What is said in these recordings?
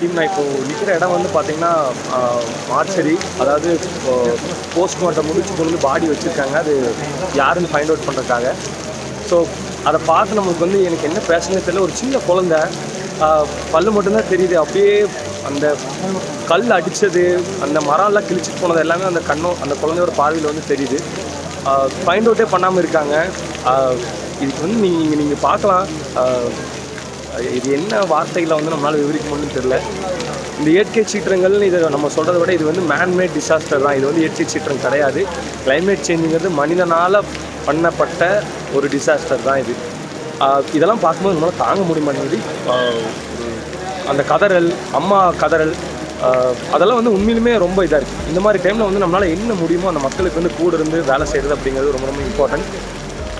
Team நான் இப்போ நிற்கிற இடம் வந்து பார்த்தீங்கன்னா மார்ச்சரி. அதாவது போஸ்ட்மார்ட்டம் முடிச்சு கொண்டு வந்து பாடி வச்சுருக்காங்க. அது யாருன்னு ஃபைண்ட் அவுட் பண்ணுறதுக்காக ஸோ அதை பார்த்து நமக்கு வந்து எனக்கு என்ன பேசுனே தெரியல. ஒரு சின்ன குழந்த பல்லு மட்டும்தான் தெரியுது. அப்படியே அந்த கல் அடித்தது அந்த மரம்லாம் கிழிச்சிட்டு போனது எல்லாமே அந்த கண்ணும் அந்த குழந்தையோட பார்வையில் வந்து தெரியுது. ஃபைண்ட் அவுட்டே பண்ணாமல் இருக்காங்க. இதுக்கு வந்து நீங்கள் நீங்கள் பார்க்கலாம். இது என்ன வார்த்தைகளை வந்து நம்மளால் விவரிக்க முடியும்னு தெரியல. இந்த இயற்கை சீற்றங்கள்னு இதை நம்ம சொல்கிறத விட இது வந்து மேன்மேட் டிசாஸ்டர் தான். இது வந்து இயற்கை சீற்றம் கிடையாது. கிளைமேட் சேஞ்சுங்கிறது மனிதனால் பண்ணப்பட்ட ஒரு டிசாஸ்டர் தான் இது. இதெல்லாம் பார்க்கும்போது நம்மளால் தாங்க முடிய மாட்டேங்குது அந்த கதறல் அம்மா கதறல் அதெல்லாம் வந்து உண்மையிலுமே ரொம்ப இதாக இருக்குது இந்த மாதிரி டைமில் வந்து நம்மளால் என்ன முடியுமோ அந்த மக்களுக்கு வந்து கூட இருந்து வேலை செய்கிறது அப்படிங்கிறது ரொம்ப ரொம்ப இம்பார்ட்டன்ட்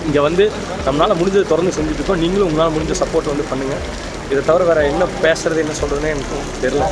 இங்கே வந்து நம்மளால் முடிஞ்சது தொடர்ந்து செஞ்சுட்ருக்கோம் நீங்களும் உங்களால் முடிஞ்ச சப்போர்ட் வந்து பண்ணுங்கள் இதை தவிர வேறு என்ன பேசுகிறது என்ன சொல்கிறதுனே எனக்கு தெரியல.